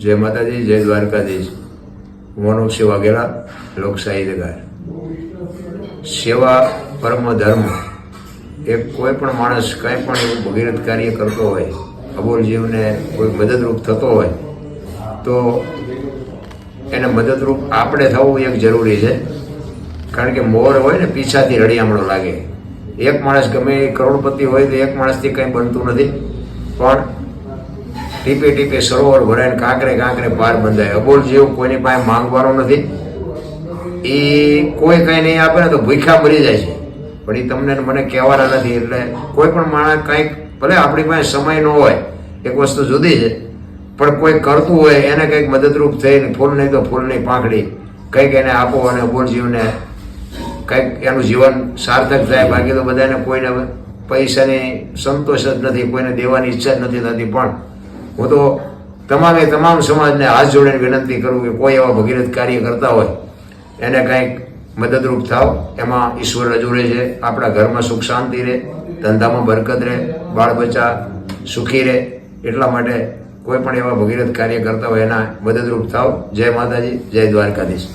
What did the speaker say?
જય માતાજી, જય દ્વારકાધીશ. હું અનુપસિંહ વાઘેલા લોક સાહિત્યકાર સેવા, પરમ ધર્મ. એ કોઈ પણ માણસ કંઈ પણ એવું ભગીરથ કાર્ય કરતો હોય અબોલ જીવને કોઈ મદદરૂપ થતો હોય, તો એને મદદરૂપ આપણે થવું એક જરૂરી છે. કારણ કે મોર હોય ને પીછાથી રડિયામણો લાગે. એક માણસ ગમે એ કરોડપતિ હોય તો એક માણસથી કંઈ બનતું નથી. પણ ટીપે ટીપે સરોવર ભરાય કાંકરે કાંકરે પાર બંધાય. અબોલ જેવો કોઈની પાસે માંગવાનો નથી. એ કોઈ કંઈ નહીં આપે ને તો ભૂખા મરી જાય છે. પણ એ તમને મને કહેવાના નથી. એટલે કોઈ પણ માણસ કંઈક, ભલે આપણી પાસે સમય ન હોય, એક વસ્તુ જુદી છે, પણ કોઈ કરતું હોય એને કંઈક મદદરૂપ થઈને ફૂલ નહીં તો ફૂલની પાંખડી કંઈક એને આપો અને અબોલ જીવને કંઈક એનું જીવન સાર્થક થાય. બાકી તો બધાને કોઈને પૈસાની સંતોષ જ નથી, કોઈને દેવાની ઈચ્છા જ નથી થતી. પણ હું તો તમામે તમામ સમાજને હાથ જોડીને વિનંતી કરું કે કોઈ એવા ભગીરથ કાર્ય કરતા હોય, એને કંઈક મદદરૂપ થાવ. એમાં ઈશ્વર રજૂ રહે છે આપણા ઘરમાં સુખ શાંતિ રહે, ધંધામાં બરકત રહે, બાળ બચ્ચા સુખી રહે, એટલા માટે કોઈ પણ એવા ભગીરથ કાર્ય કરતા હોય એના મદદરૂપ થાવ. જય માતાજી, જય દ્વારકાધીશ.